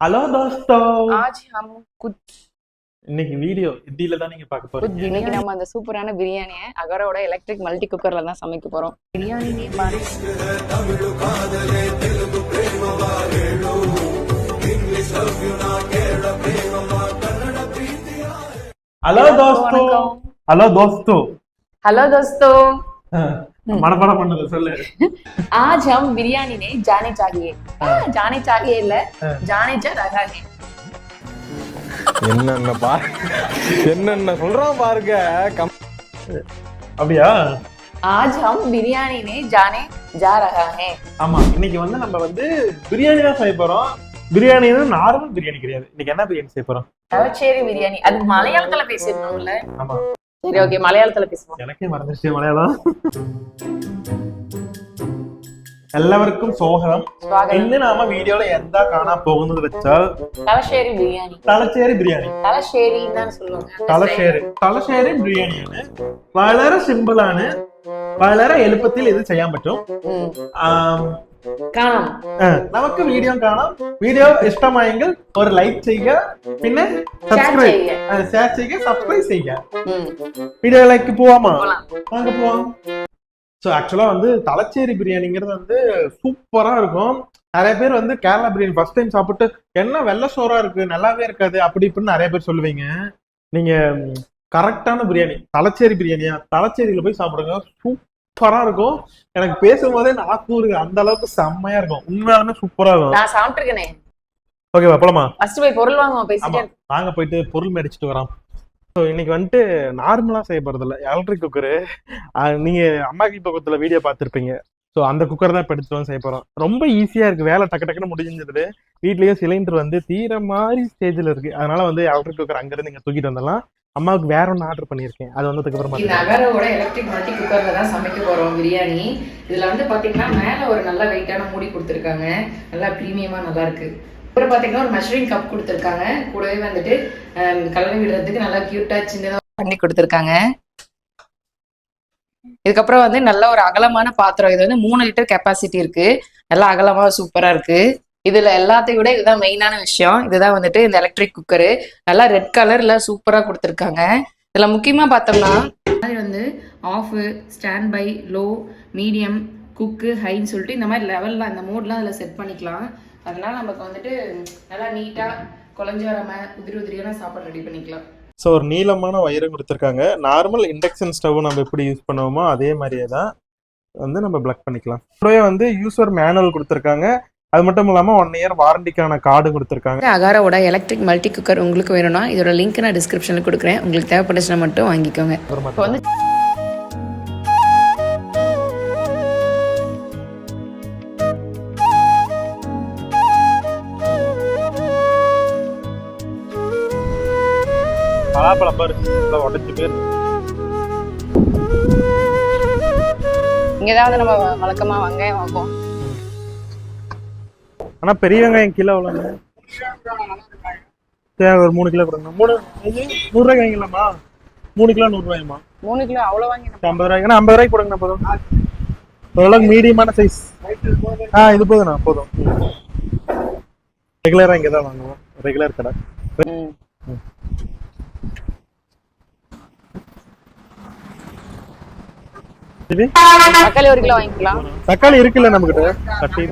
Hello தோஸ்தோ ஆஜ் ஹம் குச் இன்னைக்கு video ஹிந்தில தான் நீங்க பார்க்க போறீங்க. இன்னைக்கு நம்ம அந்த சூப்பரான பிரியாணியை அகரோட எலக்ட்ரிக் மல்டி குக்கர்ல தான் சமைக்க போறோம். பிரியாணி நீ பாரு. தமிழ் காதலே தெலுங்கு பிரேம வாகேளோ இங்கிலீஷ் லவ் யூ நா கேரள பிரேமமா கன்னட பிரீதியா ஹலோ தோஸ்தோ ஹலோ தோஸ்தோ ஹலோ தோஸ்தோ மனப்பாடம் பண்ணது சொல்லு. ஆஜ் ஹம் பிரியாணி நே ஜானி சாகியே ஜானி சாகியே இல்ல. ஜானி சா ரகாகே என்னென்ன பா என்னென்ன சொல்றான் பாருங்க அப்படியா? ஆஜ் ஹம் பிரியாணி நே ஜானே ஜா ரகா ஹே ஆமா இன்னைக்கு வந்து நம்ம வந்து பிரியாணி தான் செய்ய போறோம். பிரியாணி நார்மல் பிரியாணி கிடையாது. இன்னைக்கு என்ன பிரியாணி செய்ய போறோம்? தவச்சேரி பிரியாணி. அது மலையாளத்துல பேசிருந்தோம்ல ஆமா. சரி ஓகே மலையாளத்துல பேசுவோம் எனக்கே மறந்துச்சு மலையாளம் എല്ലാവർക്കും സ്വാഗതം സ്വാഗതം ഇന്ന് നാമ വീഡിയോയില് എന്താ കാണാൻ പോകുന്നത് വെച്ചാൽ തലശ്ശേരി ബിരിയാണി തലച്ചേരി ബിരിയാണി തലശ്ശേരി എന്നാണ് சொல்லுவாங்க തലശ്ശേരി തലശ്ശേരി ബിരിയാണിയാണ് വളരെ സിമ്പിൾ ആണ് വളരെ എളുപ്പത്തിൽ ഇത് ചെയ്യാൻ പറ്റും ம். ആം, കാണാം ആ, നമുക്ക് വീഡിയോ കാണാം വീഡിയോ ഇഷ്ടമായെങ്കിൽ ഒരു ലൈക്ക് ചെയ്യുക പിന്നെ സബ്സ്ക്രൈബ് ചെയ്യുക. ഷെയർ ചെയ്യുക സബ്സ്ക്രൈബ് ചെയ്യുക ம். வீடியோலைக்கு போவாமா போலாம். வாங்க போவோம் ஸோ ஆக்சுவலா வந்து தலச்சேரி பிரியாணிங்கிறது வந்து சூப்பரா இருக்கும் நிறைய பேர் வந்து கேரளா பிரியாணி ஃபர்ஸ்ட் டைம் சாப்பிட்டு என்ன வெள்ளை சோறா இருக்கு நல்லாவே இருக்காது அப்படி இப்படின்னு நிறைய பேர் சொல்லுவீங்க நீங்க கரெக்டான பிரியாணி தலச்சேரி பிரியாணியா தலச்சேரியில போய் சாப்பிடுங்க சூப்பரா இருக்கும். எனக்கு பேசும்போதே நாக்கூறுங்க அந்த அளவுக்கு செம்மையா இருக்கும். உண்மையாலுமே சூப்பரா இருக்கும். நான் சாப்பிட்டுருக்கேனே. ஓகேவா போலாமா? ஃபர்ஸ்ட் போய் பொருள் வாங்குவோம் பேசிட்டே நாங்க போயிட்டு பொருள் மேடிச்சிட்டு வரோம். ஸோ இன்னைக்கு வந்துட்டு நார்மலா செய்ய போறது இல்ல எலக்ட்ரிக் குக்கரு நீங்க அம்மாக்கி பக்கத்துல வீடியோ பார்த்திருப்பீங்க. ஸோ அந்த குக்கர் தான் இப்போ எடுத்துட்டு செய்ய போறோம். ரொம்ப ஈஸியா இருக்கு. வேலை டக்கு டக்குன்னு முடிஞ்சிருது. வீட்லயும் சிலிண்டர் வந்து தீர மாதிரி ஸ்டேஜ்ல இருக்கு. அதனால வந்து எலக்ட்ரிக் குக்கர் அங்கிருந்து நீங்க தூக்கிட்டு வந்துடலாம். அம்மாவுக்கு வேற ஒன்று ஆர்டர் பண்ணியிருக்கேன். அது வந்ததுக்கு அப்புறமா இந்த அகரோட எலக்ட்ரிக் மல்டி குக்கர்ல தான் சமைக்க போறோம் பிரியாணி. இதுல வந்து பாத்தீங்கன்னா மேல ஒரு நல்ல வெயிட்டான மூடி கொடுத்துருக்காங்க. நல்லா ப்ரீமியமா நல்லா இருக்கு. அப்புறம் பாத்தீங்கன்னா ஒரு மெஷரிங் கப் கொடுத்துருக்காங்க. கூடவே வந்துட்டு கலந்து விடுறதுக்கு நல்லா கியூட்டா சின்னதா பண்ணி கொடுத்துருக்காங்க. இதுக்கப்புறம் வந்து நல்ல ஒரு அகலமான பாத்திரம். இது வந்து மூணு லிட்டர் கெப்பாசிட்டி இருக்கு. நல்லா அகலமா சூப்பரா இருக்கு. இதுல எல்லாத்தையும் விட இதுதான் மெயினான விஷயம். இதுதான் வந்துட்டு இந்த எலக்ட்ரிக் குக்கரு நல்லா ரெட் கலர்ல சூப்பரா கொடுத்துருக்காங்க. இதுல முக்கியமா பார்த்தோம்னா மாதிரி வந்து off stand by low medium cook ஹைன்னு சொல்லிட்டு இந்த மாதிரி லெவல்லாம் இந்த மோட்லாம் அதில் செட் பண்ணிக்கலாம். அதனால நமக்கு வந்துட்டு நல்லா நீட்டாக குழஞ்சி வராம உதிரி உதிரியான சாப்பாடு ரெடி பண்ணிக்கலாம். ஸோ ஒரு நீளமான வயரும் கொடுத்துருக்காங்க. நார்மல் இண்டக்ஷன் ஸ்டவ் நம்ம எப்படி யூஸ் பண்ணுவோமோ அதே மாதிரியே தான் வந்து நம்ம பிளக் பண்ணிக்கலாம். கூடவே வந்து யூசர் மேனுவல் கொடுத்துருக்காங்க. அது மட்டும் இல்லாமல் ஒன் இயர் வாரண்டிக்கான கார்டு கொடுத்துருக்காங்க. அகாராவோட எலக்ட்ரிக் மல்டி குக்கர் உங்களுக்கு வேணும்னா இதோட லிங்க் நான் டிஸ்கிரிப்ஷனில் கொடுக்குறேன். உங்களுக்கு தேவைப்பட்டுச்சுன்னா மட்டும் வாங்கிக்கோங்க. வந்து பலாப்பழம் பாரு உடஞ்சி பேர் இங்கே தான் வந்து நம்ம வழக்கமாக வெங்காயம் வாங்குவோம். ஆனால் பெரிய வெங்காயம் கிலோ எவ்வளோங்க சரி ஒரு மூணு கிலோ கொடுங்க. மூணு இது நூறுரூவாய்க்கு வாங்கிக்கலாமா மூணு கிலோ நூறுரூவாயுமா மூணு கிலோ அவ்வளோ வாங்கி ஐம்பது ரூபாய்க்கு. ஐம்பது ரூபாய்க்கு கொடுங்க போதும். ஓரளவுக்கு மீடியமான சைஸ் ஆ இது போதுண்ணா போதும். ரெகுலராக இங்கே தான் வாங்குவோம். ரெகுலர் கடை. தக்காளி ஒரு கிலோ வாங்கிக்கலாம். தக்காளி இருக்குல்ல நம்மகிட்ட? தட்டி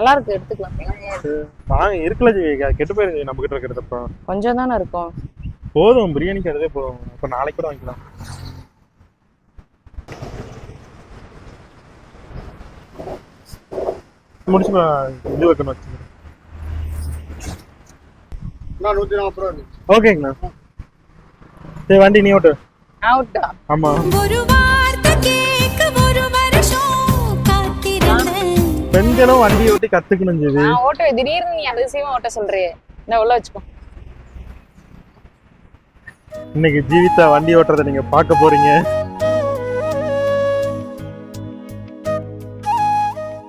நல்லா இருக்கு எடுத்துக்கலாம் வாங்க இருக்குல்ல ஜி கெட்டு போயிருங்க நம்ம கிட்ட இருக்கிறது அப்புறம். கொஞ்சம் தானே இருக்கும். போதும் பிரியாணிக்கு அதுவே போதும். அப்ப நாளைக்கு கூட வாங்கிக்கலாம். முடிச்சு இது வைக்கணும் வச்சுக்கிறேன் ஓகேங்கண்ணா. சரி வண்டி நீ ஓட்டு. ஆமா. பெண்களும் வண்டி ஓட்டி கத்துக்கணும் ஜீவி. நான் ஓட்டுவேன் திடீர்னு நீ அதிசயமா ஓட்ட சொல்றியே. இந்த உள்ள வச்சுக்கோ இன்னைக்கு ஜீவிதா வண்டி ஓட்டுறதை நீங்க பார்க்க போறீங்க.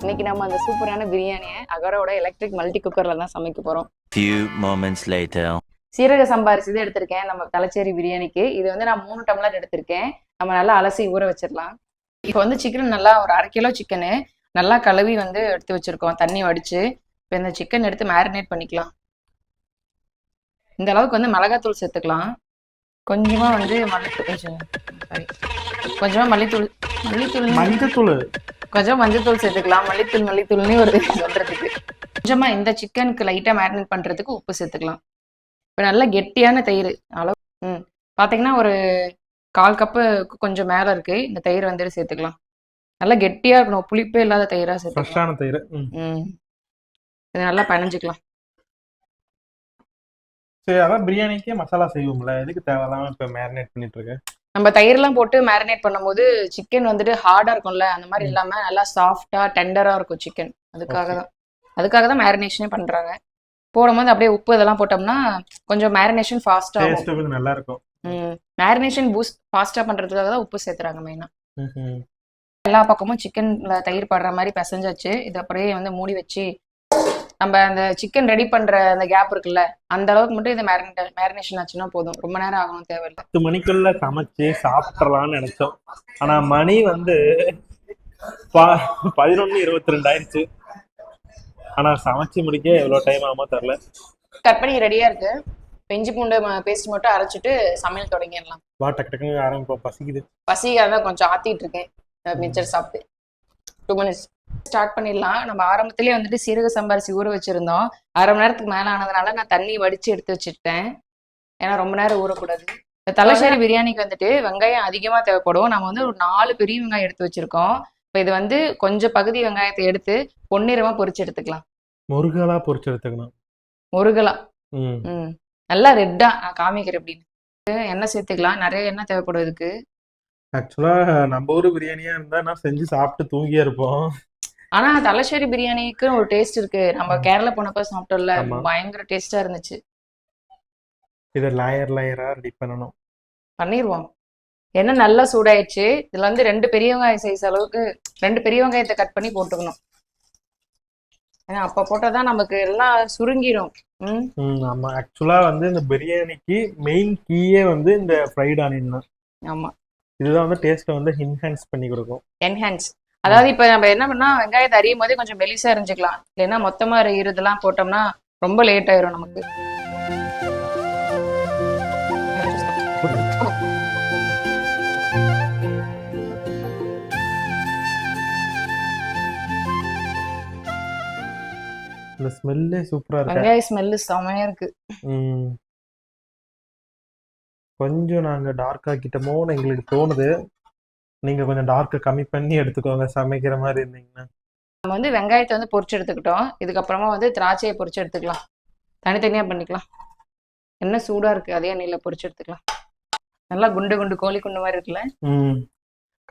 இன்னைக்கு நம்ம அந்த சூப்பரான பிரியாணியை அகரோட எலக்ட்ரிக் மல்டி குக்கர்ல தான் சமைக்க போறோம். Few moments later. சீரக சம்பா அரிசி தான் எடுத்திருக்கேன் நம்ம தலைச்சேரி பிரியாணிக்கு. இது வந்து நான் மூணு டம்ளர் எடுத்திருக்கேன். நம்ம நல்லா அலசி ஊற வச்சிடலாம். இப்போ வந்து சிக்கன் நல்லா ஒரு அரை கிலோ சிக்கனு நல்லா கழுவி வந்து எடுத்து வச்சிருக்கோம். தண்ணி வடிச்சு இப்போ இந்த சிக்கன் எடுத்து மேரினேட் பண்ணிக்கலாம். இந்த அளவுக்கு வந்து மிளகாத்தூள் சேர்த்துக்கலாம். கொஞ்சமா வந்து மல்லித்தூள் சாரி கொஞ்சமா மல்லித்தூள் மல்லித்தூள் மஞ்சத்தூள் கொஞ்சம் மஞ்சத்தூள் சேர்த்துக்கலாம். மல்லித்தூள் மல்லித்தூள்னு ஒரு சொல்றதுக்கு. கொஞ்சமா இந்த சிக்கனுக்கு லைட்டா மேரினேட் பண்றதுக்கு உப்பு சேர்த்துக்கலாம். இப்போ நல்லா கெட்டியான தயிர் அளவு ம். பாத்தீங்கன்னா ஒரு கால் கப்பு கொஞ்சம் மேல இருக்கு. இந்த தயிர் வந்துட்டு சேர்த்துக்கலாம். நல்லா கெட்டியா இருக்கணும். புளிப்பே இல்லாத தயிரா ஃப்ரெஷ்ஷான தயிர். ம். இது நல்லா பிணைஞ்சுக்கலாம் சரி அதான் பிரியாணிக்கே மசாலா செய்வோம்ல. எதுக்கு தேவையில்லாம இப்ப மேரினேட் பண்ணிட்டு இருக்க நம்ம தயிர்லாம் போட்டு மேரினேட் பண்ணும்போது சிக்கன் வந்துட்டு ஹார்டா இருக்கும்ல. அந்த மாதிரி இல்லாம நல்லா சாஃப்டா டெண்டரா இருக்கும் சிக்கன் அதுக்காக. தான். அதுக்காக தான் மேரினேஷனே பண்றாங்க. போடும்போது அப்படியே உப்பு இதெல்லாம் போட்டோம்னா கொஞ்சம் மேரினேஷன் ஃபாஸ்ட் நல்லா இருக்கும். மேரினேஷன் பூஸ்ட் ஃபாஸ்டா பண்றதுக்காக தான் உப்பு சேர்த்துறாங்க மெயினா. எல்லா பக்கமும் சிக்கன்ல தயிர் படுற மாதிரி பிசைஞ்சாச்சு. இது அப்படியே வந்து மூடி வச்சு நம்ம அந்த சிக்கன் ரெடி பண்ற அந்த கேப் இருக்குல்ல அந்த அளவுக்கு மட்டும் இது மேரினேட் மேரினேஷன் ஆச்சுன்னா போதும். ரொம்ப நேரம் ஆகணும் தேவையில்லை. பத்து மணிக்குள்ள சமைச்சு சாப்பிட்றலாம்னு நினைச்சோம். ஆனா மணி வந்து பதினொன்னு இருபத்தி ரெண்டு ஆயிடுச்சு. ஆனா சமைச்சு முடிக்க எவ்வளவு டைம் ஆகுமோ தெரியல. கட் பண்ணி ரெடியா இருக்கு. இப்ப இஞ்சி பூண்டு பேஸ்ட் மட்டும் அரைச்சிட்டு சமையல் தொடங்கிடலாம். வா டக்கு டக்குன்னு ஆரம்பிப்போம் பசிக்குது. பசிக்காக கொஞ்சம் ஆத்திட்டு இருக்கேன். மிச்சர் சாப்பிட்டு டூ மினிட்ஸ் ஸ்டார்ட் பண்ணிடலாம். நம்ம ஆரம்பத்திலேயே வந்துட்டு சீரக சம்பாரிசி ஊற வச்சிருந்தோம். அரை மணி நேரத்துக்கு மேல ஆனதுனால நான் தண்ணி வடிச்சு எடுத்து வச்சுட்டேன் ஏன்னா ரொம்ப நேரம் ஊறக்கூடாது. இந்த தலைச்சேரி பிரியாணிக்கு வந்துட்டு வெங்காயம் அதிகமா தேவைப்படும். நம்ம வந்து ஒரு நாலு பெரிய வெங்காயம் எடுத்து வச்சிருக்கோம். இப்போ இது வந்து கொஞ்சம் பகுதி வெங்காயத்தை எடுத்து பொன்னிறமா பொரிச்சு எடுத்துக்கலாம். முருகலா பொரிச்சு எடுத்துக்கணும் முருகலா. ம். நல்லா ரெட்டா நான் காமிக்கிறேன் அப்படின்னு. எண்ணெய் சேர்த்துக்கலாம். நிறைய எண்ணெய் தேவைப்படும் இதுக்கு. ஆக்சுவலா நம்ம ஊர் பிரியாணியா இருந்தா நான் செஞ்சு சாப்பிட்டு தூங்கியா இருப்போம். ஆனா தலശ്ശേരി பிரியாணிக்கு ஒரு டேஸ்ட் இருக்கு. நம்ம கேரளா போனப்ப சாப்பிட்டோம்ல பயங்கர டேஸ்டா இருந்துச்சு. இத லாயர் லாயரா ரெடி பண்ணனும் பண்ணிருவோம். என்ன நல்லா சூடாயிடுச்சு. இதுல வந்து ரெண்டு பெரிய வெங்காயம் சைஸ் அளவுக்கு ரெண்டு பெரிய வெங்காயத்தை கட் பண்ணி போட்டுக்கணும். ஏன்னா அப்ப போட்டாதான் நமக்கு எல்லாம் சுருங்கிடும். ஆமா. ஆக்சுவலா வந்து இந்த பிரியாணிக்கு மெயின் கீயே வந்து இந்த ஃப்ரைட் ஆனியன் தான். ஆமா. இதுதான் வந்து டேஸ்ட்டை வந்து என்ஹான்ஸ் பண்ணி கொடுக்கும். என்ஹான்ஸ் அதாவது இப்ப நம்ம என்ன பண்ணா வெங்காயத்தை அறியும் போதே கொஞ்சம் மெலிசா அரிஞ்சுக்கலாம் இல்லைன்னா மொத்தமா இருதெல்லாம் போட்டோம்னா ரொம்ப லேட் ஆயிரும் நமக்கு. இந்த ஸ்மெல்லே சூப்பரா இருக்கு? வெங்காய ஸ்மெல்லு செமையா இருக்கு. கொஞ்சம் நாங்க டார்க் ஆக்கிட்டோமோன்னு எங்களுக்கு தோணுது. நீங்க கொஞ்சம் டார்க்கை கம்மி பண்ணி எடுத்துக்கோங்க சமைக்கிற மாதிரி இருந்தீங்கன்னா. நம்ம வந்து வெங்காயத்தை வந்து பொரிச்சு எடுத்துக்கிட்டோம். இதுக்கப்புறமா வந்து திராட்சையை பொரிச்சு எடுத்துக்கலாம். தனித்தனியா பண்ணிக்கலாம். என்ன சூடா இருக்கு அதே எண்ணெயில பொரிச்சு எடுத்துக்கலாம். நல்லா குண்டு குண்டு கோழி குண்டு மாதிரி இருக்குல்ல? ம்.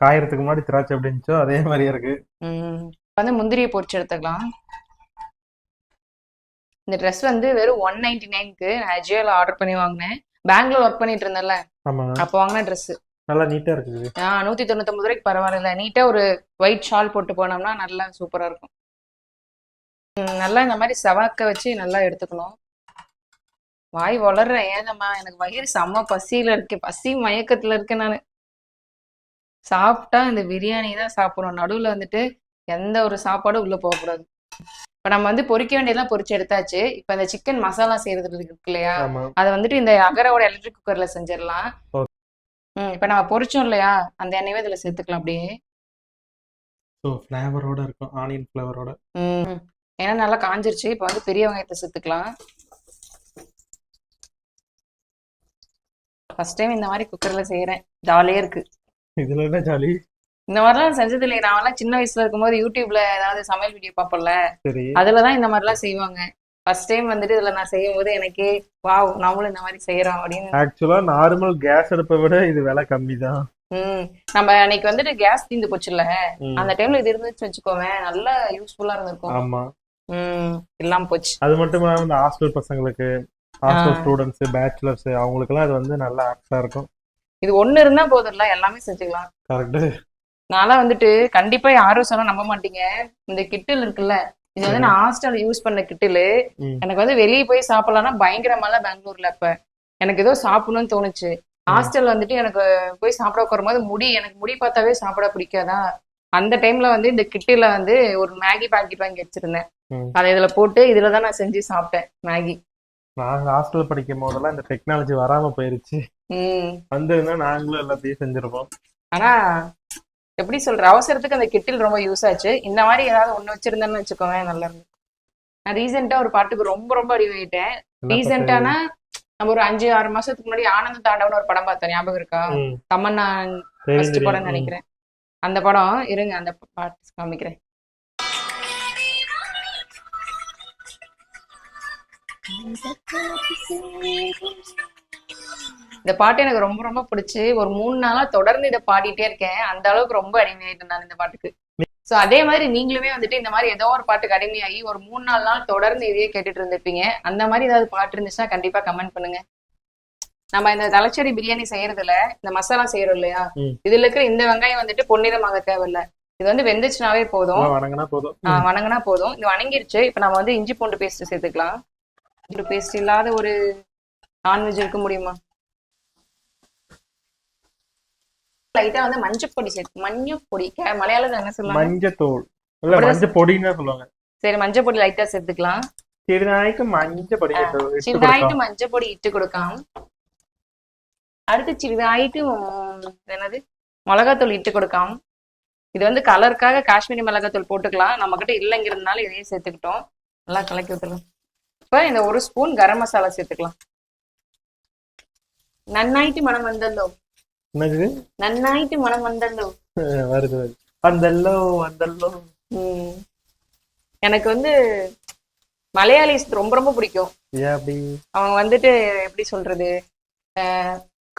காயறதுக்கு முன்னாடி திராட்சை எப்படி இருந்துச்சோ அதே மாதிரியே இருக்கு. ம். வந்து முந்திரியை பொரிச்சு எடுத்துக்கலாம். இந்த ட்ரெஸ் வந்து வெறும் ஒன் நைன்டி நைனுக்கு நான் அஜியோல ஆர்டர் பண்ணி வாங்கினேன். பெங்களூர் ஒர்க் பண்ணிட்டு இருந்தேன்ல. அப்போ வாங்கின ட்ரெஸ் நல்லா நீட்டா இருக்குது ஆ நூத்தி தொண்ணூத்தொன்பது ரூபாய்க்கு பரவாயில்ல. நீட்டா ஒரு ஒயிட் ஷால் போட்டு போனோம்னா நல்லா சூப்பரா இருக்கும். நல்லா இந்த மாதிரி செவாக்க வச்சு நல்லா எடுத்துக்கணும். வாய் வளர்றேன் ஏனம்மா எனக்கு வயிறு செம்ம பசியில இருக்கு. பசி மயக்கத்துல இருக்கேன் நான். சாப்பிட்டா இந்த பிரியாணி தான் சாப்பிடணும். நடுவுல வந்துட்டு எந்த ஒரு சாப்பாடும் உள்ள போகக்கூடாது. இப்ப நம்ம வந்து பொரிக்க வேண்டியதெல்லாம் பொரிச்சு எடுத்தாச்சு. இப்ப இந்த சிக்கன் மசாலா செய்யறது இருக்கு இல்லையா? அதை வந்துட்டு இந்த அகரோட எலக்ட்ரிக் குக்கர்ல செஞ்சிடலாம். ம் இப்ப நம்ம பொரிச்சோம் இல்லையா? அந்த எண்ணெயவே இதுல சேர்த்துக்கலாம் அப்படியே. ஸோ ஃப்ளேவரோட இருக்கும். ஆனியன் ஃப்ளேவரோட ம். ஏன்னா நல்லா காஞ்சிருச்சு. இப்ப வந்து பெரிய வெங்காயத்தை சேர்த்துக்கலாம். ஃபர்ஸ்ட் டைம் இந்த மாதிரி குக்கர்ல செய்யறேன் ஜாலியா இருக்கு. இதுல என்ன ஜாலி இந்த மாதிரிலாம் செஞ்சது இல்லையே நான்லாம் சின்ன வயசுல இருக்கும்போது யூடியூப்ல ஏதாவது சமையல் வீடியோ பார்ப்போம்ல சரி. அதுலதான் இந்த மாதிரிலாம் செய்வாங்க. ஃபர்ஸ்ட் டைம் வந்துட்டு இதுல நான் செய்யும் போது எனக்கே வாவ் நம்மளும் இந்த மாதிரி செய்யறோம் அப்படின்னு. ஆக்சுவலா நார்மல் கேஸ் அடுப்பை விட இது விலை கம்மி தான் ம். நம்ம அன்னைக்கு வந்துட்டு கேஸ் தீந்து போச்சுல்ல. அந்த டைம்ல இது இருந்துச்சு வச்சுக்கோவேன் நல்ல யூஸ்ஃபுல்லா இருந்திருக்கும். ஆமா. ம். இல்லாம போச்சு. அது மட்டும் இல்லாம இந்த ஹாஸ்டல் பசங்களுக்கு ஹாஸ்டல். ஸ்டூடெண்ட்ஸ் பேச்சுலர்ஸ் அவங்களுக்குலாம் இது வந்து நல்ல ஆப்ஸா இருக்கும். இது ஒண்ணு இருந்தா போதும்ல எல்லாமே செஞ்சுக்கலாம். கரெக்ட் நான்லாம் வந்துட்டு கண்டிப்பா யாரும் சொன்னா நம்ப மாட்டீங்க. இந்த கிட்டில் இருக்குல்ல இது வந்து நான் ஹாஸ்டல் யூஸ் பண்ண கிட்டிலு. எனக்கு வந்து வெளியே போய் சாப்பிடலாம்னா பயங்கரமால பெங்களூர்ல அப்ப. எனக்கு ஏதோ சாப்பிடணும்னு தோணுச்சு. ஹாஸ்டல் வந்துட்டு எனக்கு போய் சாப்பிட உட்காரும் போது முடி எனக்கு முடி பார்த்தாவே சாப்பிட பிடிக்காதா? அந்த டைம்ல வந்து இந்த கிட்டில வந்து ஒரு மேகி பாக்கெட் வாங்கி வச்சிருந்தேன். அதை இதுல போட்டு இதுல தான் நான் செஞ்சு சாப்பிட்டேன் மேகி. நாங்க ஹாஸ்டல் படிக்கும் போதெல்லாம் இந்த டெக்னாலஜி வராம போயிருச்சு. வந்திருந்தா நாங்களும் எல்லாத்தையும் செஞ்சிருப்போம். ஆனா எப்படி சொல்ற? அவசரத்துக்கு அந்த கெட்டில் ரொம்ப யூஸ் ஆச்சு. இந்த மாதிரி ஏதாவது ஒண்ணு வச்சிருந்தேன்னு வச்சுக்கோங்க நல்லா இருக்கும். நான் ரீசெண்டா ஒரு பாட்டுக்கு ரொம்ப ரொம்ப அடிவாயிட்டேன். என்ன ரீசெண்டானா நம்ம ஒரு அஞ்சு ஆறு மாசத்துக்கு முன்னாடி ஆனந்த தாண்டவன் ஒரு படம் பார்த்தேன் ஞாபகம் இருக்கா? தமன்னா ஃபர்ஸ்ட். படம் நினைக்கிறேன். அந்த படம் இருங்க அந்த பாட்டு காமிக்கிறேன். இந்த பாட்டு எனக்கு ரொம்ப ரொம்ப பிடிச்சு. ஒரு மூணு நாளா தொடர்ந்து இதை பாடிட்டே இருக்கேன். அந்த அளவுக்கு ரொம்ப அடிமையாயிட்டேன் நான் இந்த பாட்டுக்கு. சோ அதே மாதிரி நீங்களுமே வந்துட்டு இந்த மாதிரி ஏதோ ஒரு பாட்டுக்கு அடிமையாகி ஒரு மூணு நாலு நாள் தொடர்ந்து இதையே கேட்டுட்டு இருந்திருப்பீங்க. அந்த மாதிரி ஏதாவது பாட்டு இருந்துச்சுன்னா கண்டிப்பா கமெண்ட் பண்ணுங்க. நம்ம இந்த தலைச்சேரி பிரியாணி செய்யறதுல இந்த மசாலா செய்யறோம் இல்லையா. இதுல இருக்கிற இந்த வெங்காயம் வந்துட்டு பொன்னிறமாக தேவையில்ல. இது வந்து வெந்துச்சுனாவே போதும். வணங்கினா போதும். ஆ, வணங்குனா போதும். இது வணங்கிருச்சு. இப்ப நம்ம வந்து இஞ்சி பூண்டு பேஸ்ட் சேர்த்துக்கலாம். இஞ்சி பேஸ்ட் இல்லாத ஒரு நான்வெஜ் இருக்க முடியுமா? லைட்டா வந்து மஞ்சப்பொடி சேர்த்து மஞ்சப்பொடி மலையாளத்துல என்ன சொல்லுவாங்க? மஞ்சத்தூள். இல்ல மஞ்சப்பொடின்னு சொல்லுவாங்க. சரி மஞ்சப்பொடி லைட்டா சேர்த்துக்கலாம். சிறுநாய்க்கு மஞ்சப்பொடி சிறுநாய்க்கு மஞ்சப்பொடி இட்டு கொடுக்காம அடுத்து சிறுநாய்க்கு என்னது? மிளகாத்தூள் இட்டு கொடுக்காம இது வந்து கலருக்காக காஷ்மீரி மிளகாத்தூள் போட்டுக்கலாம். நம்ம கிட்ட இல்லைங்கிறதுனால இதையும் சேர்த்துக்கிட்டோம். நல்லா கலக்கி விட்டுருவோம் இப்போ இந்த ஒரு ஸ்பூன் கரம் மசாலா சேர்த்துக்கலாம். நன்னாயிட்டு மனம் வந்தல்லோ என்னது? நன்னாயிட்டு மனம் வந்தல்லோ. வருது வருது. வந்தல்லோ வந்தல்லோ. எனக்கு வந்து மலையாளிஸ் ரொம்ப ரொம்ப பிடிக்கும். அவங்க வந்துட்டு எப்படி சொல்றது?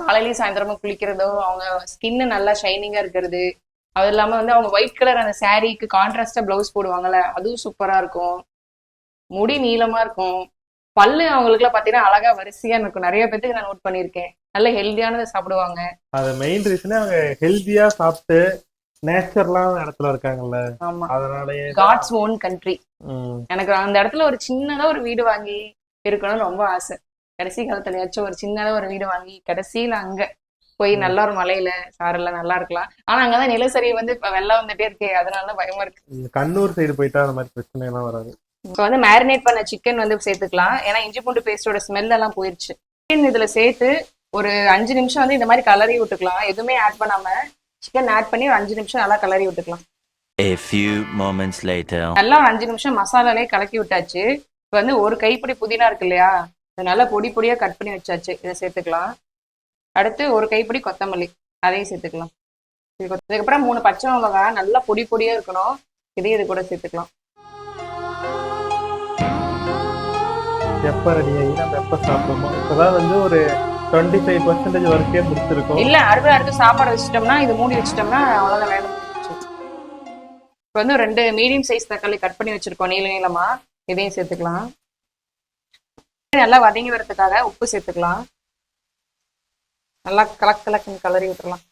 காலையிலயும் சாயந்தரமும் குளிக்கிறதோ அவங்க ஸ்கின்னு நல்லா ஷைனிங்கா இருக்கிறது. அது இல்லாம வந்து அவங்க ஒயிட் கலர் அந்த சாரீக்கு கான்ட்ராஸ்டா பிளவுஸ் போடுவாங்கல்ல அதுவும் சூப்பரா இருக்கும். முடி நீளமா இருக்கும். பல்லு அவங்களுக்குலாம் பாத்தீங்கன்னா அழகா வரிசையா இருக்கும். நிறைய பேத்துக்கு நான் நோட் பண்ணியிருக்கேன். நல்ல ஹெல்தியானதை சாப்பிடுவாங்க. அது மெயின் ரீசனே அவங்க ஹெல்த்தியா சாப்பிட்டு நேச்சுரலான இடத்துல இருக்காங்கல்ல. ஆமா. அதனாலயே காட்ஸ் ஓன் கண்ட்ரி. எனக்கு அந்த இடத்துல ஒரு சின்னதா ஒரு வீடு வாங்கி இருக்கணும்னு ரொம்ப ஆசை. கடைசி காலத்துலயாச்சும் ஒரு சின்னதா ஒரு வீடு வாங்கி கடைசியில அங்க போய் நல்ல ஒரு மலையில சாரல்ல நல்லா இருக்கலாம். ஆனா அங்கதான் நிலசரி வந்து இப்ப வெள்ளம் வந்துட்டே இருக்கு அதனால தான் பயமா இருக்கு. கண்ணூர் சைடு போயிட்டா அந்த மாதிரி பிரச்சனை எல்லாம் வராது. இப்ப வந்து மேரினேட் பண்ண சிக்கன் வந்து சேர்த்துக்கலாம். ஏன்னா இஞ்சி பூண்டு பேஸ்டோட ஸ்மெல் எல்லாம் போயிருச்சு. சிக்கன் இதுல சேர்த்து ஒரு அஞ்சு நிமிஷம் வந்து இந்த மாதிரி கலரி விட்டுக்கலாம். எதுவுமே ஆட் பண்ணாம சிக்கன் ஆட் பண்ணி ஒரு அஞ்சு நிமிஷம் நல்லா கலரி விட்டுக்கலாம். A few moments later. நல்லா அஞ்சு நிமிஷம் மசாலாலே கலக்கி விட்டாச்சு. இப்போ வந்து ஒரு கைப்பிடி புதினா இருக்கு இல்லையா? அதை நல்லா பொடி பொடியா கட் பண்ணி வச்சாச்சு. இதை சேர்த்துக்கலாம். அடுத்து ஒரு கைப்பிடி கொத்தமல்லி. அதையும் சேர்த்துக்கலாம். இதுக்கப்புறம் மூணு பச்சை மிளகா நல்லா பொடி பொடியா இருக்கணும். இதையும் இது கூட சேர்த்துக்கலாம். எப்ப ரெடி ஆகி நம்ம எப்ப சாப்பிடுமோ இப்பதான் வந்து ஒரு டுவெண்ட்டி ஃபைவ் பர்சன்டேஜ் வரைக்கும் முடிச்சிருக்கோம். இல்ல அடுத்து அடுத்து சாப்பாடு வச்சுட்டோம்னா இது மூடி வச்சுட்டோம்னா அவ்வளவுதான் வேலை இப்போ வந்து ரெண்டு மீடியம் சைஸ் தக்காளி கட் பண்ணி வச்சிருக்கோம் நீள நீளமா. இதையும் சேர்த்துக்கலாம். நல்லா வதங்கி வரதுக்காக உப்பு சேர்த்துக்கலாம். நல்லா கலக் கலக்குன்னு கலரி விட்டுறலாம்.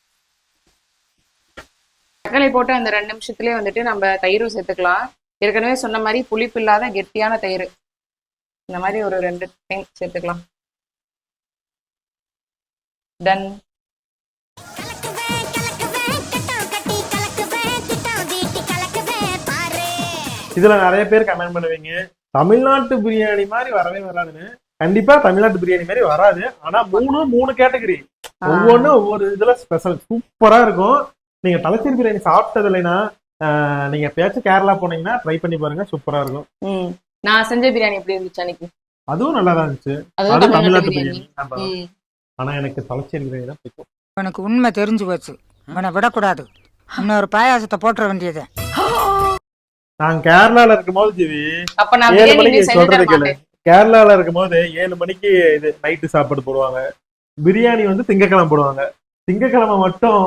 தக்காளி போட்டு அந்த ரெண்டு நிமிஷத்துலயே வந்துட்டு நம்ம தயிரும் சேர்த்துக்கலாம். ஏற்கனவே சொன்ன மாதிரி புளிப்பு இல்லாத கெட்டியான தயிர். இந்த மாதிரி ஒரு ரெண்டு டைம் சேர்த்துக்கலாம். டன் இதுல நிறைய பேர் கமெண்ட் பண்ணுவீங்க. தமிழ்நாட்டு பிரியாணி மாதிரி வரவே வராதுன்னு. கண்டிப்பா தமிழ்நாட்டு பிரியாணி மாதிரி வராது. ஆனா மூணு மூணு கேட்டகரி ஒவ்வொன்றும் ஒவ்வொரு இதுல ஸ்பெஷல் சூப்பரா இருக்கும். நீங்க தலைச்சேரி பிரியாணி சாப்பிட்டது இல்லைன்னா நீங்க எப்பயாச்சும் கேரளா போனீங்கன்னா ட்ரை பண்ணி பாருங்க. சூப்பரா இருக்கும். நான் செஞ்ச பிரியாணி எப்படி இருந்துச்சு அன்னைக்கு? அதுவும் நல்லா தான் இருந்துச்சு. அதுவும் தமிழ்நாட்டு பிரியாணி. ஆனா எனக்கு தலைச்சேரி பிரியாணி தான் பிடிக்கும். உனக்கு உண்மை தெரிஞ்சு போச்சு. இவனை விடக்கூடாது. இன்னொரு பாயாசத்தை போட்டுற வேண்டியது. நான் கேரளால இருக்கும்போது ஜிவி அப்ப நான் ஏழு மணிக்கு சொல்றது கேளு. கேரளால இருக்கும்போது ஏழு மணிக்கு இது நைட்டு சாப்பாடு போடுவாங்க. பிரியாணி வந்து திங்கக்கிழமை போடுவாங்க. திங்கக்கிழமை மட்டும்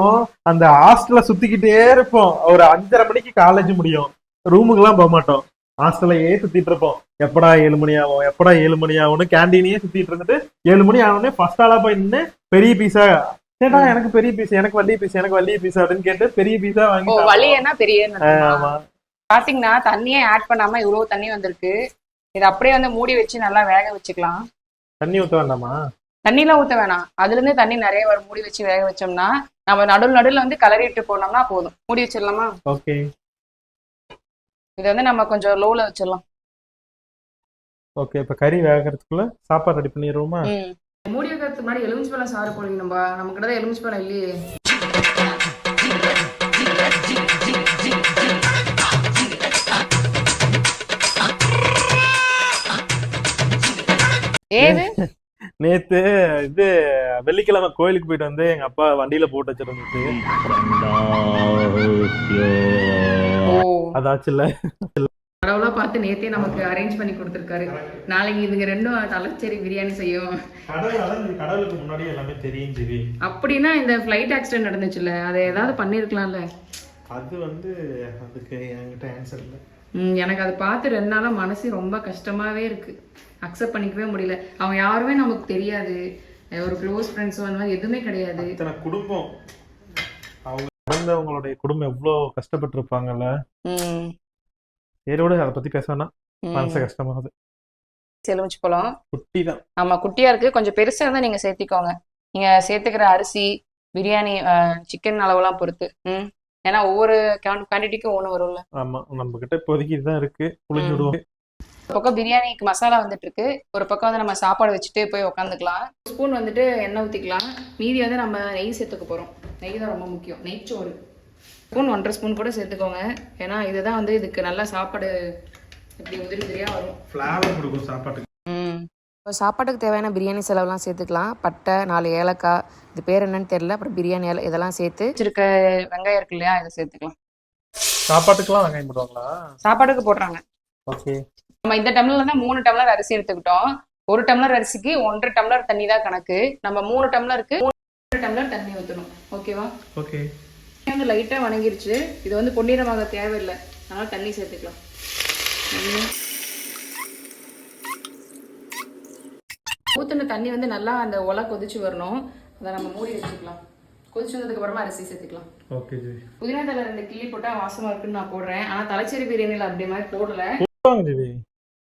அந்த ஹாஸ்டல்ல சுத்திக்கிட்டே இருப்போம். ஒரு அஞ்சரை மணிக்கு காலேஜ் முடியும். ரூமுக்கெல்லாம் போக மாட்டோம். ஹாஸ்டல்லையே சுத்திட்டு இருப்போம். எப்படா ஏழு மணி ஆகும்? எப்படா ஏழு மணி ஆகும்னு கேண்டீனையே சுத்திட்டு இருந்துட்டு ஏழு மணி ஆனோடனே ஃபர்ஸ்ட் ஆளா போய் நின்று பெரிய பீஸா கேட்டா எனக்கு பெரிய பீஸ் எனக்கு வள்ளி பீஸ் எனக்கு வள்ளி பீஸ் அப்படின்னு கேட்டு பெரிய பீஸா வாங்கி. வலியன்னா பெரிய ஆமா. பாத்தீங்கன்னா தண்ணியே ஆட் பண்ணாம இவ்வளவு தண்ணி வந்திருக்கு. இது அப்படியே வந்து மூடி வச்சு நல்லா வேக வச்சுக்கலாம். தண்ணி ஊத்த வேண்டாமா? தண்ணிலாம் ஊத்த வேணாம். அதுல இருந்து தண்ணி நிறைய வரும். மூடி வச்சு வேக வச்சோம்னா நம்ம நடுவில் நடுவில் வந்து கலரி விட்டு போனோம்னா போதும். மூடி வச்சிடலாமா? ஓகே. இதை வந்து நம்ம கொஞ்சம் லோல வச்சிடலாம். ஓகே இப்ப கறி வேகறதுக்குள்ள சாப்பாடு ரெடி பண்ணிடுவோமா? மூடி வைக்கிறதுக்கு முன்னாடி எலுமிச்சை சாறு போடணும்பா நம்ம. கிட்ட தான் எலுமிச்சை பழம் இல்லையே. ஏது? நேத்து இது வெள்ளிக்கிழமை கோயிலுக்கு போயிட்டு வந்து எங்க அப்பா வண்டியில போட்டு வச்சிருந்துச்சு. ஓ. அதாச்சுல கடவுளா பார்த்து நேத்தே நமக்கு அரேஞ்ச் பண்ணி கொடுத்துருக்காரு. நாளைக்கு இதுங்க ரெண்டும் தலைச்சேரி பிரியாணி செய்யும். கடவுளுக்கு முன்னாடி எல்லாமே தெரியும் அப்படின்னா இந்த ஃப்ளைட் ஆக்சிடென்ட் நடந்துச்சுல்ல அதை ஏதாவது பண்ணியிருக்கலாம்ல? அது வந்து அதுக்கு என்கிட்ட ஆன்சர் இல்லை. ம், எனக்கு அதை பார்த்து ரெண்டு நாளா மனசு ரொம்ப கஷ்டமாவே இருக்கு. அக்செப்ட் பண்ணிக்கவே முடியல. அவங்க யாருமே நமக்கு தெரியாது. ஒரு க்ளோஸ் ஃப்ரெண்ட்ஸோ அந்த மாதிரி எதுவுமே கிடையாது. இத்தனை குடும்பம் அவங்க இறந்தவங்களுடைய குடும்பம் எவ்வளோ கஷ்டப்பட்டு இருப்பாங்கல்ல ம், ஏரோட அதை பத்தி பேச வேணாம். மனசு கஷ்டமாகுது. எலுமிச்சை பழம் குட்டி தான் ஆமா குட்டியா இருக்கு. கொஞ்சம் பெருசா இருந்தா நீங்க சேர்த்திக்கோங்க. நீங்க சேர்த்துக்கிற அரிசி பிரியாணி சிக்கன் அளவெல்லாம் பொறுத்து. ம். ஏன்னா ஒவ்வொரு குவான்டிட்டிக்கும் ஒன்று வரும்ல. ஆமா நம்ம கிட்ட இப்போதைக்கு இதுதான் இருக்கு. புளிஞ்சு. விடுவோம். பக்கம் பிரியாணிக்கு மசாலா வந்துட்டு இருக்கு ஒரு பக்கம் வந்து நம்ம சாப்பாடு வச்சுட்டு போய் உக்காந்துக்கலாம். ஸ்பூன் வந்துட்டு எண்ணெய் ஊற்றிக்கலாம் மீதி வந்து நம்ம நெய் சேர்த்துக்க போகிறோம் நெய் தான் ரொம்ப முக்கியம். நெய்ச்சோறு. ஸ்பூன் ஒன்றரை ஸ்பூன் கூட சேர்த்துக்கோங்க. ஏன்னா இதுதான் வந்து இதுக்கு நல்லா சாப்பாடு இப்படி உதிரி உதிரியாக வரும். ஃப்ளேவர் கொடுக்கும் சாப்பாட்டுக்கு. ம். இப்போ சாப்பாட்டுக்கு தேவையான பிரியாணி செலவுலாம் சேர்த்துக்கலாம். பட்டை நாலு ஏலக்காய் இது பேர் என்னன்னு தெரியல. அப்புறம் பிரியாணி இலை இதெல்லாம் சேர்த்து வச்சிருக்க வெங்காயம் இருக்கு இல்லையா இதை சேர்த்துக்கலாம். சாப்பாட்டுக்கெல்லாம் வெங்காயம் போடுவாங்களா? சாப்பாட்டுக்கு போடுறாங்க. ஓகே நம்ம இந்த டம்ளர்ல தான் மூணு டம்ளர் அரிசி எடுத்துக்கிட்டோம். ஒரு டம்ளர் அரிசிக்கு ஒன்றரை டம்ளர் தண்ணி தான் கணக்கு. நம்ம மூணு டம்ளருக்கு மூணு டம்ளர் தண்ணி ஊற்றணும் ஓகேவா ஓகே வந்து லைட்டாக வணங்கிருச்சு. இது வந்து பொன்னிறமாக தேவையில்லை. அதனால தண்ணி சேர்த்துக்கலாம். ஊற்றின தண்ணி வந்து நல்லா அந்த ஒலை கொதிச்சு வரணும். அதை நம்ம மூடி வச்சுக்கலாம். கொதிச்சு வந்ததுக்கு அப்புறமா அரிசி சேர்த்துக்கலாம். ஓகே ஜி புதினா தலை ரெண்டு கிள்ளி போட்டால் வாசமா இருக்குன்னு நான் போடுறேன். ஆனால் தலைச்சேரி பிரியாணியில் அப்படி மாதிரி போடல.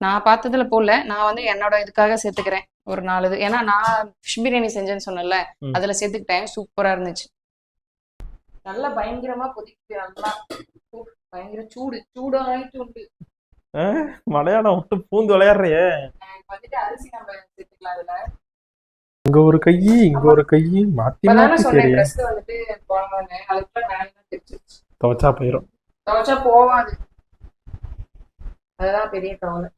நான் பார்த்ததுல போடல நான் வந்து என்னோட இதுக்காக சேர்த்துக்கிறேன். ஒரு நாலு இது. ஏன்னா நான் ஃபிஷ் பிரியாணி செஞ்சேன்னு சொன்னேன்ல ம். அதுல சேர்த்துக்கிட்டேன். சூப்பரா இருந்துச்சு. நல்லா பயங்கரமா கொதிக்குது. நல்லா பயங்கர சூடு. சூடாயிட்டு உண்டு. மலையாளம் விட்டு பூந்து விளையாடுறியே? வந்துட்டு அரிசி நம்ம சேர்த்துக்கலாம் அதுல. இங்க ஒரு கை இங்க ஒரு கை. மாத்தி மாத்தி சொன்னேன் தெரியும். ட்ரெஸ் வந்துட்டு மேலே தெரிச்சிருச்சு துவைச்சா போயிடும் துவைச்சா போவாது அதுதான் பெரிய கவலை.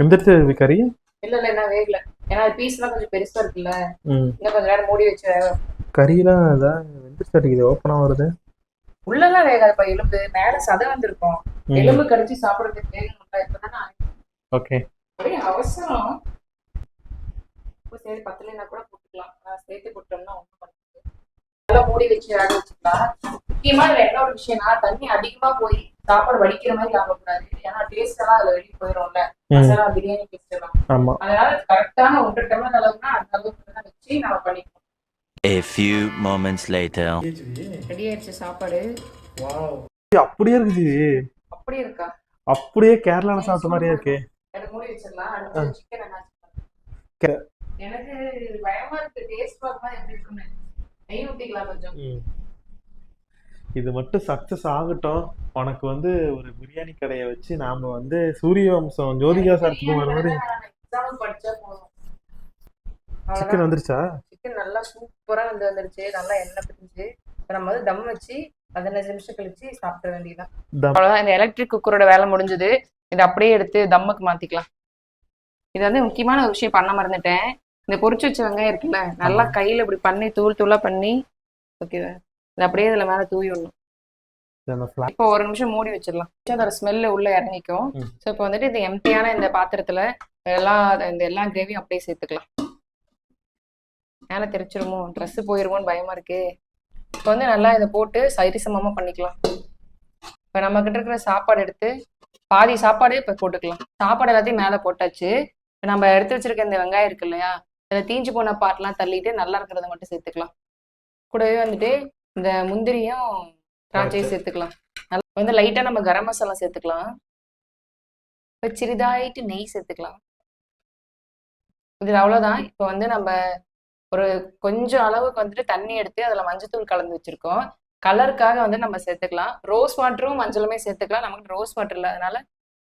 எந்திரிச்சு கறி? இல்ல இல்ல என்ன வேகல ஏன்னா பீஸ் எல்லாம் கொஞ்சம் பெருசா இருக்குல்ல. இன்னும் கொஞ்ச நேரம் மூடி வச்சு கறியெல்லாம் அதான் வெந்திரிச்சு அடிக்குது ஓப்பனா வருது? உள்ளெல்லாம் வேகாதுப்பா எலும்பு. மேல சதை வந்திருக்கும். எலும்பு கடிச்சு சாப்பிடுறதுக்கு வேகணும்ல இப்பதானே ஓகே. ஒரே அவசரம். உப்பு சரி பத்தலைன்னா கூட போட்டுக்கலாம். நான் சேர்த்து போட்டோம்னா ஒண்ணும் பண்ணாது நல்லா மூடி வச்சு வேக வச்சுக்கலாம். முக்கியமா இதுல என்ன ஒரு விஷயம்னா தண்ணி அதிகமா போய் சாப்பாடு வடிக்கிற மாதிரி ஆகக்கூடாது. ஏன்னா டேஸ்ட் எல்லாம் அதுல வெளியே போயிடும்ல. மசாலா பிரியாணி டேஸ்ட் எல்லாம். அதனால கரெக்டான ஒன்றரை டம்ளர் அளவுனா அந்த அளவுக்கு தான் வச்சு நம்ம பண்ணிக்கணும். A few moments later. Ready ஆயிடுச்சு சாப்பாடு. அப்படியே இருக்குது அப்படியே இருக்கா? அப்படியே கேரளால சாப்பிட்ட மாதிரியே இருக்கு. எனக்கு மூடி வச்சிடலாம். அடுத்து சிக்கன் என்ன கே- எனக்கு பயமா இருக்கு. டேஸ்ட் பார்க்கும்போது எப்படி இருக்குன்னு நெய் ஊத்திக்கலாம் கொஞ்சம். இது மட்டும் சக்சஸ் ஆகட்டும். உனக்கு வந்து ஒரு பிரியாணி கடையை வச்சு நாம வந்து சூரிய வம்சம் ஜோதிகா மாதிரி போதும். சிக்கன் வந்துருச்சா? சிக்கன் நல்லா சூப்பரா வந்து வந்துருச்சு. நல்லா எண்ணெய் பிரிஞ்சு. நம்ம வந்து தம் வச்சு பதினஞ்சு நிமிஷம் கழிச்சு சாப்பிட வேண்டியதுதான். தம். அவ்வளவுதான். இந்த எலக்ட்ரிக் குக்கரோட வேலை முடிஞ்சது. இதை அப்படியே எடுத்து தம்முக்கு மாத்திக்கலாம். இது வந்து முக்கியமான ஒரு விஷயம். பண்ண மறந்துட்டேன். இந்த பொரிச்சு வச்ச வெங்காயம் இருக்குல்ல நல்லா கையில இப்படி பண்ணி தூள் தூளா பண்ணி ஓகேவா இது அப்படியே இதுல மேல தூவி விடணும். இப்போ ஒரு நிமிஷம் மூடி வச்சிடலாம். அதோட ஸ்மெல்லு உள்ள இறங்கிக்கும். ஸோ இப்போ வந்துட்டு இந்த எம்டியான இந்த பாத்திரத்துல எல்லாம் இந்த எல்லா கிரேவியும் அப்படியே சேர்த்துக்கலாம். மேலே தெரிச்சிருமோ? ட்ரெஸ் போயிருமோன்னு பயமா இருக்கு. இப்போ வந்து நல்லா இதை போட்டு சரிசமமா பண்ணிக்கலாம். இப்போ நம்ம கிட்ட இருக்கிற சாப்பாடு எடுத்து பாதி சாப்பாடு இப்போ போட்டுக்கலாம். சாப்பாடு எல்லாத்தையும் மேலே போட்டாச்சு. இப்போ நம்ம எடுத்து வச்சிருக்க இந்த வெங்காயம் இருக்கு இல்லையா? இதில் தீஞ்சு போன பார்ட்லாம் தள்ளிட்டு நல்லா இருக்கிறத மட்டும் சேர்த்துக்கலாம். கூடவே வந்துட்டு இந்த முந்திரியும் திராட்சையும் சேர்த்துக்கலாம். நல்லா வந்து லைட்டாக நம்ம கரம் மசாலா சேர்த்துக்கலாம். இப்போ சிறிதாயிட்டு நெய் சேர்த்துக்கலாம். இது அவ்வளோதான் இப்போ வந்து நம்ம ஒரு கொஞ்சம் அளவுக்கு வந்துட்டு தண்ணி எடுத்து அதில் மஞ்சத்தூள் கலந்து வச்சிருக்கோம். கலருக்காக வந்து நம்ம சேர்த்துக்கலாம். ரோஸ் வாட்டரும் மஞ்சளுமே சேர்த்துக்கலாம். நமக்கு ரோஸ் வாட்டர் இல்லாதனால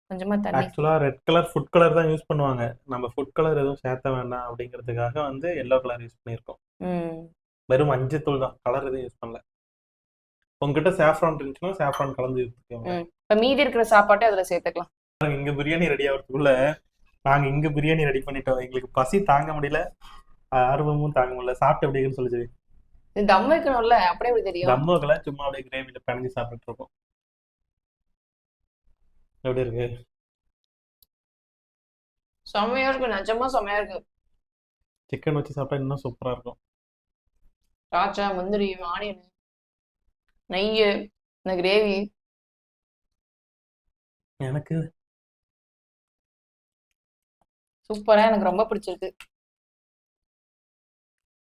கொஞ்சமா தண்ணி. ஆக்சுவலா ரெட் கலர் ஃபுட் கலர் தான் யூஸ் பண்ணுவாங்க. நம்ம ஃபுட் கலர் எதுவும் சேர்த்த வேண்டாம் அப்படிங்கிறதுக்காக வந்து எல்லோ கலர் யூஸ் பண்ணியிருக்கோம். வெறும் மஞ்சத்தூள் தான். கலர் எதுவும் யூஸ் பண்ணல. உங்ககிட்ட சாஃப்ரான் இருந்துச்சுன்னா சாஃப்ரான் கலந்து ம். இப்ப மீதி இருக்கிற சாப்பாட்டை அதுல சேர்த்துக்கலாம். இங்க பிரியாணி ரெடி ஆகிறதுக்குள்ள நாங்க இங்க பிரியாணி ரெடி பண்ணிட்டோம். எங்களுக்கு பசி தாங்க முடியல. ஆர்வமும் தாங்க முடியல. சாப்பிட்டு எப்படி இருக்குன்னு சொல்லி தம் வைக்கணும்ல அப்படியே எப்படி தெரியும்? தம்முகளை சும்மா அப்படியே கிரேவில பிணைஞ்சு சாப்பிட்டு இருக்கோம். எப்படி இருக்கு? செம்மையா இருக்கு நிஜமா செம்மையா இருக்கு. சிக்கன் வச்சு சாப்பிட்டா இன்னும் சூப்பரா இருக்கும். திராட்சை முந்திரி ஆனியன் நெய் இந்த கிரேவி. எனக்கு சூப்பரா எனக்கு ரொம்ப பிடிச்சிருக்கு.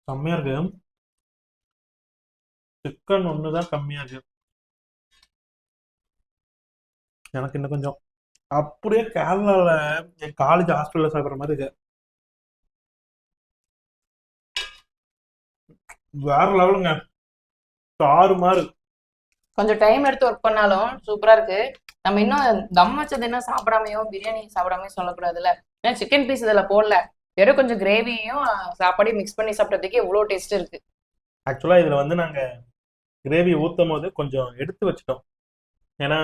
செம்மையா இருக்கு. சிக்கன் ஒண்ணுதான் கம்மியா இருக்கு. எனக்கு இன்னும் கொஞ்சம் அப்படியே கேரளால என் காலேஜ் ஹாஸ்டல்ல சாப்பிடுற மாதிரி இருக்கு. வேற லெவலுங்க. தாறுமாறு கொஞ்சம் டைம் எடுத்து ஒர்க் பண்ணாலும் சூப்பரா இருக்கு. நம்ம இன்னும் தம் வச்சது என்ன சாப்பிடாமையோ பிரியாணி சாப்பிடாமையோ சொல்லக்கூடாதுல்ல. ஏன்னா சிக்கன் பீஸ் இதுல போடல. வெறும் கொஞ்சம் கிரேவியும் சாப்பாடையும் மிக்ஸ் பண்ணி சாப்பிட்டதுக்கு எவ்வளோ டேஸ்ட் இருக்கு. ஆக்சுவலா இதுல வந்து நாங்க கிரேவி ஊத்தும் போது கொஞ்சம் எடுத்து வச்சிட்டோம். ஏன்னா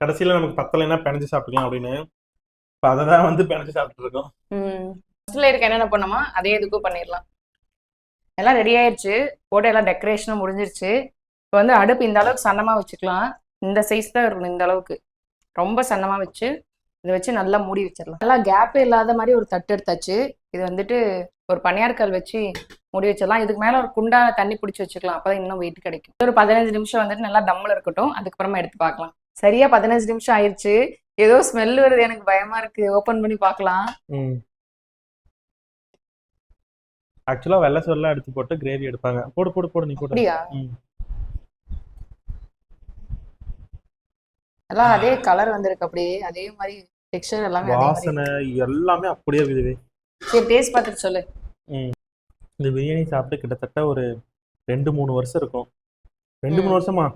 கடைசியில நமக்கு பத்தலைன்னா பிணைஞ்சு சாப்பிட்டுக்கலாம் அப்படின்னு. இப்போ அதை தான் வந்து பிணைஞ்சு சாப்பிட்டு இருக்கோம். ம். ஃபர்ஸ்ட்ல இருக்க என்னென்ன பண்ணோமோ அதே இதுக்கும் பண்ணிடலாம். எல்லாம் ரெடி ஆயிடுச்சு போட்டு எல்லாம் டெக்கரேஷனும் முடிஞ்சிருச்சு. இப்போ வந்து அடுப்பு இந்த அளவுக்கு சன்னமாக வச்சுக்கலாம். இந்த சைஸ் தான் இருக்கணும் இந்த அளவுக்கு. ரொம்ப சன்னமாக வச்சு இதை வச்சு நல்லா மூடி வச்சிடலாம். நல்லா கேப் இல்லாத மாதிரி ஒரு தட்டு எடுத்தாச்சு. இது வந்துட்டு ஒரு பனியார்கல் வச்சு மூடி வச்சிடலாம். இதுக்கு மேலே ஒரு குண்டா தண்ணி பிடிச்சி வச்சுக்கலாம். அப்போதான் இன்னும் வெயிட் கிடைக்கும். ஒரு பதினஞ்சு நிமிஷம் வந்துட்டு நல்லா தம்மில் இருக்கட்டும். அதுக்கப்புறமா எடுத்து பார்க்கலாம். சரியா பதினஞ்சு நிமிஷம் ஆயிடுச்சு ஏதோ ஸ்மெல் வருது. எனக்கு பயமா இருக்கு. ஓபன் பண்ணி பார்க்கலாம். ஆக்சுவலா வெள்ளை சோறுலாம் எடுத்து போட்டு கிரேவி எடுப்பாங்க. போடு போடு போடு நீ போடு. எல்லாம் அதே கலர் வந்திருக்கு அப்படியே. அதே மாதிரி டெக்ஸ்சர் எல்லாமே வாசனை எல்லாமே அப்படியே இருக்குது. சரி டேஸ்ட் பார்த்துட்டு சொல்லு. இந்த பிரியாணி சாப்பிட்டு கிட்டத்தட்ட ஒரு ரெண்டு மூணு வருஷம் இருக்கும். ரெண்டு மூணு வருஷமா?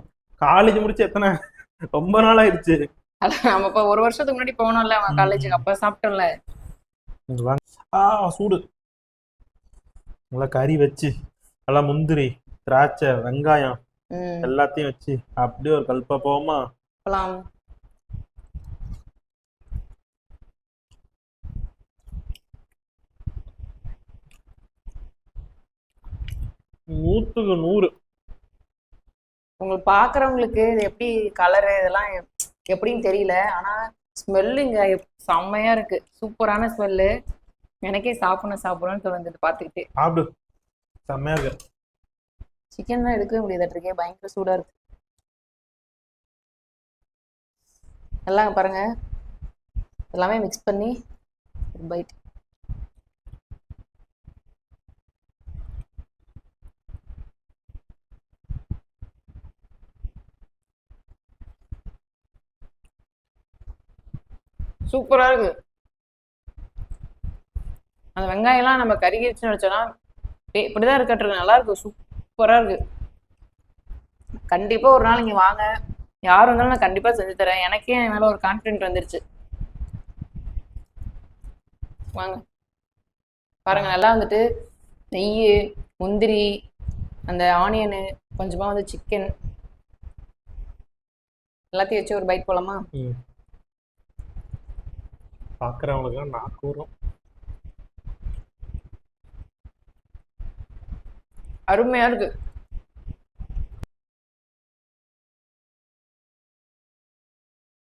காலேஜ் முடிச்சு எத்தனை? ரொம்ப நாள் ஆயிடுச்சு. நம்ம இப்போ ஒரு வருஷத்துக்கு முன்னாடி போனோம்ல. காலேஜுக்கு அப்ப சாப்பிட்டோம்ல. சூடு. நல்லா கறி வச்சு நல்லா முந்திரி திராட்சை வெங்காயம் எல்லாத்தையும் வச்சு அப்படியே ஒரு கல்பா போவோமா? போலாம். நூற்றுக்கு நூறு. உங்களுக்கு பாக்குறவங்களுக்கு இது எப்படி கலரு இதெல்லாம் எப்- எப்படின்னு தெரியல. ஆனா ஸ்மெல்லு இங்க செம்மையா இருக்கு. சூப்பரான ஸ்மெல்லு எனக்கே சாப்பிடணும் சாப்பிடணும்னு தோணுது பார்த்துக்கிட்டு. சாப்பிடு. செம்மையா இருக்கு. சிக்கன் தான் எடுக்கவே முடியாது இருக்கே பயங்கர சூடா இருக்கு. எல்லாம் பாருங்க. எல்லாமே மிக்ஸ் பண்ணி ஒரு பைட் சூப்பரா இருக்கு. அந்த வெங்காயம்லாம் நம்ம கருகிருச்சுன்னு வச்சோன்னா இப்படிதான் இருக்கட்டு நல்லா இருக்கு சூப்பரா இருக்கு. கண்டிப்பா ஒரு நாள் இங்கே வாங்க. யார் வந்தாலும் நான் கண்டிப்பா செஞ்சு தரேன். எனக்கே என் மேல ஒரு கான்ஃபிடென்ட் வந்துருச்சு. வாங்க. பாருங்க நல்லா வந்துட்டு நெய் முந்திரி அந்த ஆனியனு கொஞ்சமா வந்து சிக்கன் எல்லாத்தையும் வச்சு ஒரு பைட் போலாமா? பாக்குறவங்களுக்கு நான் கூறும். அருமையா இருக்கு.